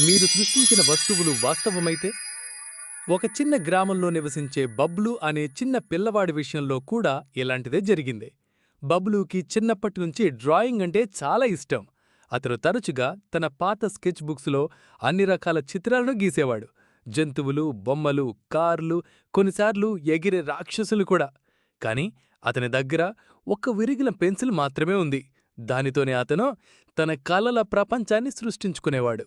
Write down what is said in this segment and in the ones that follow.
మీరు సృష్టించిన వస్తువులు వాస్తవమైతే? ఒక చిన్న గ్రామంలో నివసించే బబ్లు అనే చిన్న పిల్లవాడి విషయంలో కూడా ఇలాంటిదే జరిగింది. బబ్లూకి చిన్నప్పటి నుంచి డ్రాయింగ్ అంటే చాలా ఇష్టం. అతను తరచుగా తన పాత స్కెచ్ బుక్స్లో అన్ని రకాల చిత్రాలను గీసేవాడు. జంతువులు బొమ్మలు కార్లు కొన్నిసార్లు ఎగిరే రాక్షసులు కూడా. కాని అతని దగ్గర ఒక్క విరిగిన పెన్సిల్ మాత్రమే ఉంది. దానితోనే అతను తన కలల ప్రపంచాన్ని సృష్టించుకునేవాడు.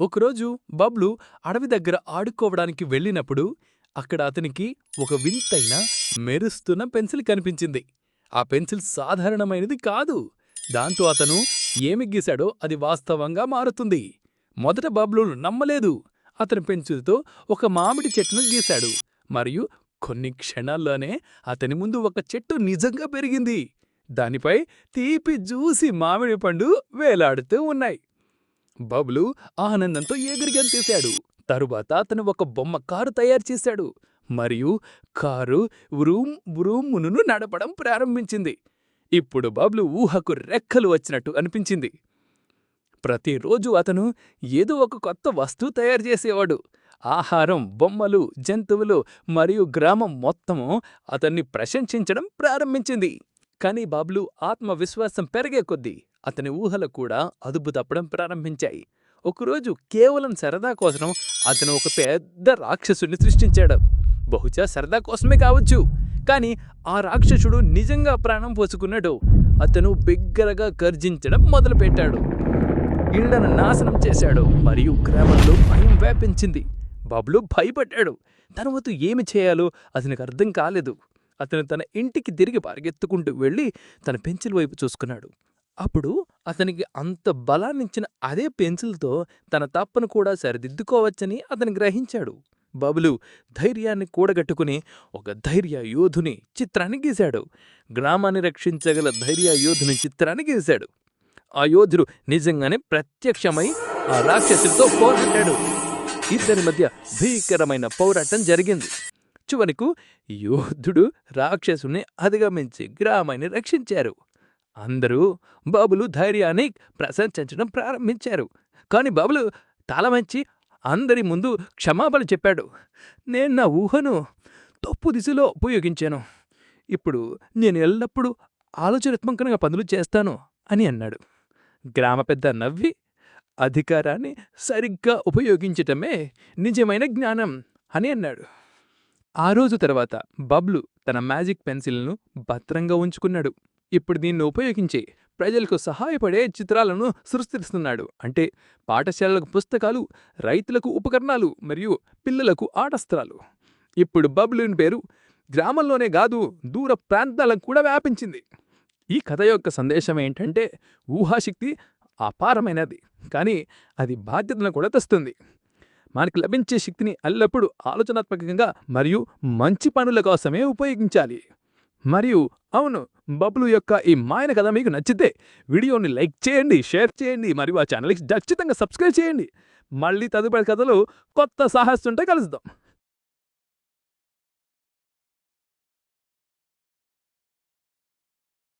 ఒకరోజు బబ్లు అడవి దగ్గర ఆడుకోవడానికి వెళ్ళినప్పుడు అక్కడ అతనికి ఒక వింతైన మెరుస్తున్న పెన్సిల్ కనిపించింది. ఆ పెన్సిల్ సాధారణమైనది కాదు. దాంతో అతను ఏమి గీశాడో అది వాస్తవంగా మారుతుంది. మొదట బబ్లు నమ్మలేదు. అతని పెన్సిల్తో ఒక మామిడి చెట్టును గీశాడు. మరియు కొన్ని క్షణాల్లోనే అతని ముందు ఒక చెట్టు నిజంగా పెరిగింది. దానిపై తీపి జ్యూసి మామిడి పండు వేలాడుతూ ఉన్నాయి. బబ్లు ఆనందంతో ఎగిరిగంతేశాడు తరువాత అతను ఒక బొమ్మ కారు తయారు చేశాడు. మరియు కారు వ్రూం వ్రూమును నడపడం ప్రారంభించింది. ఇప్పుడు బబ్లు ఊహకు రెక్కలు వచ్చినట్టు అనిపించింది. ప్రతిరోజు అతను ఏదో ఒక కొత్త వస్తువు తయారు చేసేవాడు. ఆహారం బొమ్మలు జంతువులు మరియు గ్రామం మొత్తము అతన్ని ప్రశంసించడం ప్రారంభించింది. కానీ బాబ్లు ఆత్మవిశ్వాసం పెరిగే కొద్దీ అతని ఊహలు కూడా అదుపు తప్పడం ప్రారంభించాయి. ఒకరోజు కేవలం సరదా కోసం అతను ఒక పెద్ద రాక్షసుని సృష్టించాడు. బహుశా సరదా కోసమే కావచ్చు. కానీ ఆ రాక్షసుడు నిజంగా ప్రాణం పోసుకున్నాడు. అతను బిగ్గరగా గర్జించడం మొదలుపెట్టాడు. ఇళ్ళను నాశనం చేశాడు. మరియు గ్రామంలో భయం వ్యాపించింది. బబ్లు భయపడ్డాడు. తర్వాత ఏమి చేయాలో అతనికి అర్థం కాలేదు. అతను తన ఇంటికి తిరిగి పరిగెత్తుకుంటూ వెళ్ళి తన పెన్సిల్ వైపు చూసుకున్నాడు. అప్పుడు అతనికి అంత బలాన్నిచ్చిన అదే పెన్సిల్తో తన తప్పను కూడా సరిదిద్దుకోవచ్చని అతను గ్రహించాడు. బబులు ధైర్యాన్ని కూడగట్టుకుని ఒక ధైర్య యోధుని చిత్రాన్ని గీశాడు. గ్రామాన్ని రక్షించగల ధైర్య యోధుని చిత్రాన్ని గీశాడు. ఆ యోధుడు నిజంగానే ప్రత్యక్షమై ఆ రాక్షసుడితో పోరాడాడు. ఇద్దరి మధ్య భీకరమైన పోరాటం జరిగింది. చివరకు యోధుడు రాక్షసుని అధిగమించి గ్రామాన్ని రక్షించారు. అందరూ బాబులు ధైర్యాన్ని ప్రశంసించడం ప్రారంభించారు. కాని బాబులు తాళమంచి అందరి ముందు క్షమాపణ చెప్పాడు. నేను నా ఊహను తప్పు దిశలో ఉపయోగించాను. ఇప్పుడు నేను ఎల్లప్పుడూ ఆలోచనాత్మకంగా పనులు చేస్తాను అని అన్నాడు. గ్రామ పెద్ద నవ్వి అధికారాన్ని సరిగ్గా ఉపయోగించటమే నిజమైన జ్ఞానం అని అన్నాడు. ఆ రోజు తర్వాత బబ్లు తన మ్యాజిక్ పెన్సిల్ను భద్రంగా ఉంచుకున్నాడు. ఇప్పుడు దీన్ని ఉపయోగించి ప్రజలకు సహాయపడే చిత్రాలను సృష్టిస్తున్నాడు. అంటే పాఠశాలలకు పుస్తకాలు రైతులకు ఉపకరణాలు మరియు పిల్లలకు ఆటస్త్రాలు. ఇప్పుడు బబ్లూన్ పేరు గ్రామంలోనే కాదు దూర ప్రాంతాలకు కూడా వ్యాపించింది. ఈ కథ యొక్క సందేశం ఏంటంటే ఊహాశక్తి అపారమైనది కానీ అది బాధ్యతను కూడా తెస్తుంది. మనకు లభించే శక్తిని ఎల్లప్పుడూ ఆలోచనాత్మకంగా మరియు మంచి పనుల కోసమే ఉపయోగించాలి. మరియు అవును బబ్లు యొక్క ఈ మాయన కథ మీకు నచ్చితే వీడియోని లైక్ చేయండి షేర్ చేయండి మరియు ఆ ఛానల్కి ఖచ్చితంగా సబ్స్క్రైబ్ చేయండి. మళ్ళీ తదుపరి కథలు కొత్త సాహస్తుంటే కలుద్దాం.